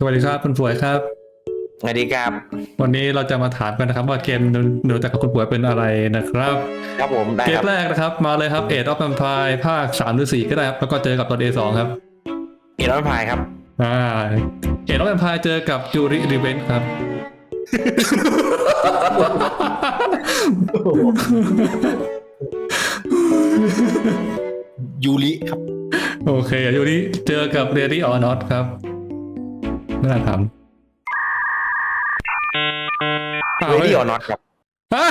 สวัสดีครับคุณป่วยครับ สวัสดีครับ วันนี้เราจะมาถามกันนะครับ ว่าเกมหนูจากบคุณป่วยเป็นอะไรนะครับ ครับผมได้เกคมรับแรกนะครับ มาเลยครับเอ็ดออฟแ p มพายภาคสามหรือสี่ก็ได้ครับแล้วก็เจอกับตอน A2 ครับเอรอนพายครับอ่าเอ็ดออฟแ p มพายเจอกับจูริรีเวนครับยูริครับ โอเคยูริเจอกับเรดี้ออนอตครับ น่าถามเรดี้ออนอตครับฮะ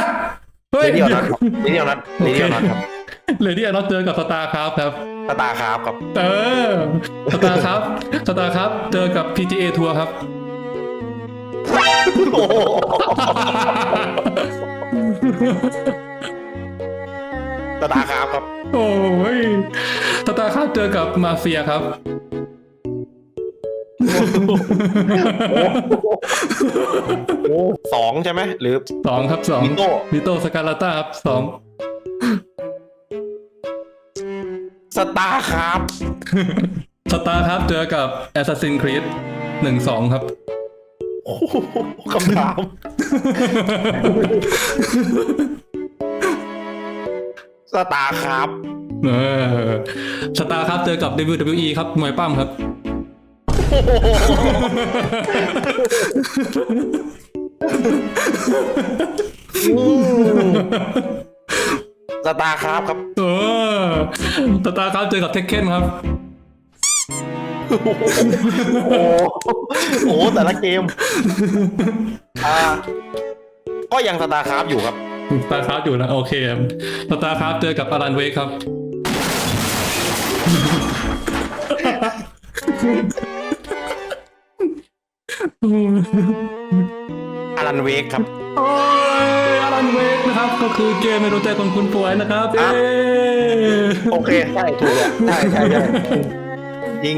เฮ้เรยดี้ออนอตครับเรดี้ออนอตเรดี้ออนอตครับเรดี้ออนอตเจอกับสตาร์ครับครับสตาร์คราฟครับเออสตาร์ครับสตาร์ครับเจอกับ PGA ทัวร์ครับโอ้โหสตาร์คราฟครับ โอ้ยสตาร์ครับเจอกับมาเฟียครับโอ้ สองใช่ไหมหรือสองครับสองมิโต้มิโต้สกาลาต้าครับสองสตาร์คราฟสตาร์ครับเจอกับ Assassin's Creed หนึ่งสองครับโอ้โหคำถาม สตาร์คราฟเออ สตาร์ครับเจอกับ WWE ครับมวยปั้มครับ สตาร์คราฟครับเออสตาร์ครับเจอกับเทคเคนครับ โอ้โหแต่ละเกมอ่าก็ยังสตาร์คราฟอยู่ครับสตาร์ครับอยู่นะโอเคสตาร์ครับเจอกับอารันเวกครับ อารันเวกครับ โอ้ยอารันเวกนะครับ ก็คือเกมในดวงใจของคุณป่วยนะครับอะเอ้โอเค ใช่ ถูกอะใช่ใช่ใช่จริง